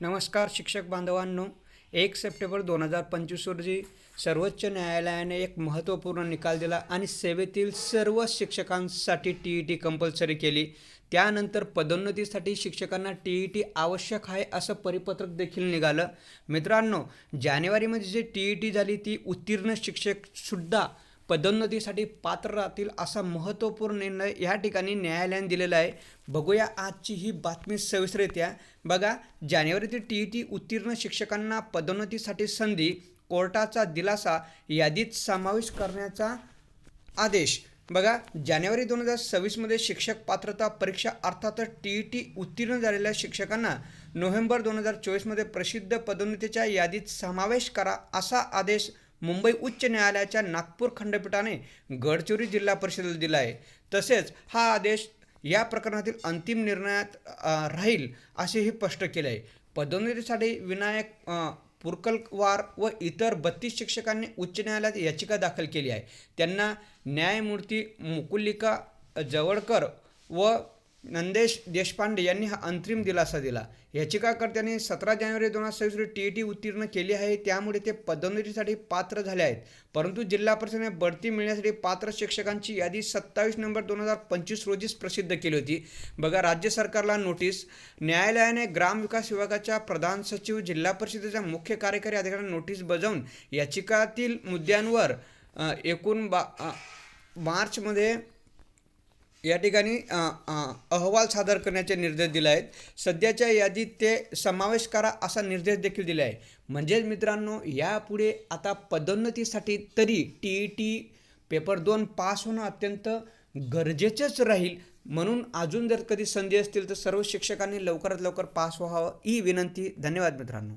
नमस्कार शिक्षक बांधवांनो एक सप्टेंबर दोन हजार पंचवीस रोजी सर्वोच्च न्यायालयाने एक महत्त्वपूर्ण निकाल दिला आणि सेवेतील सर्व शिक्षकांसाठी टी ई टी कंपल्सरी केली. त्यानंतर पदोन्नतीसाठी शिक्षकांना टी ई टी आवश्यक आहे असं परिपत्रक देखील निघालं. मित्रांनो जानेवारीमध्ये जी टी ई टी झाली ती उत्तीर्ण शिक्षकसुद्धा पदोन्नतीसाठी पात्र राहतील असा महत्त्वपूर्ण निर्णय या ठिकाणी न्यायालयाने दिलेला आहे. बघूया आजची ही बातमी सविस्तररित्या. बघा जानेवारी ते टी ई टी उत्तीर्ण शिक्षकांना पदोन्नतीसाठी संधी कोर्टाचा दिलासा यादीत समावेश करण्याचा आदेश. बघा जानेवारी दोन हजार सव्वीसमध्ये शिक्षक पात्रता परीक्षा अर्थातच टी ई टी उत्तीर्ण झालेल्या शिक्षकांना नोव्हेंबर दोन हजार चोवीसमध्ये प्रसिद्ध पदोन्नतीच्या यादीत समावेश करा असा आदेश मुंबई उच्च न्यायालयाच्या नागपूर खंडपीठाने गडचिरोली जिल्हा परिषदेला दिला आहे. तसेच हा आदेश या प्रकरणातील अंतिम निर्णयात राहील असेही स्पष्ट केले आहे पदोन्नतीसाठी विनायक पुरकलवार व इतर बत्तीस शिक्षकांनी उच्च न्यायालयात याचिका दाखल केली आहे. त्यांना न्यायमूर्ती मुकुलिका जवळकर व नंदेश देशपांडे यांनी हा अंतरिम दिलासा दिला. याचिकाकर्त्यांनी सतरा जानेवारी दोन हजार सव्वीस रोजी टी ई टी उत्तीर्ण केली आहे त्यामुळे ते पदोन्नतीसाठी पात्र झाले आहेत. परंतु जिल्हा परिषदेने बढती मिळण्यासाठी पात्र शिक्षकांची यादी सत्तावीस नोव्हेंबर दोन हजार पंचवीस रोजीच प्रसिद्ध केली होती. बघा राज्य सरकारला नोटीस न्यायालयाने ग्रामविकास विभागाच्या प्रधान सचिव जिल्हा परिषदेच्या मुख्य कार्यकारी अधिकाऱ्यांना नोटीस बजावून याचिकातील मुद्द्यांवर एकूण बा मार्चमध्ये या ठिकाणी अहवाल सादर करण्याचे निर्देश दिले आहेत. सध्याच्या यादीत ते समावेश करा असा निर्देश देखील दिला आहे. म्हणजेच मित्रांनो यापुढे आता पदोन्नतीसाठी तरी टी ई टी पेपर दोन पास होणं अत्यंत गरजेचंच राहील. म्हणून अजून जर कधी संधी असतील तर सर्व शिक्षकांनी लवकरात लवकर पास व्हावं. ही विनंती. धन्यवाद मित्रांनो.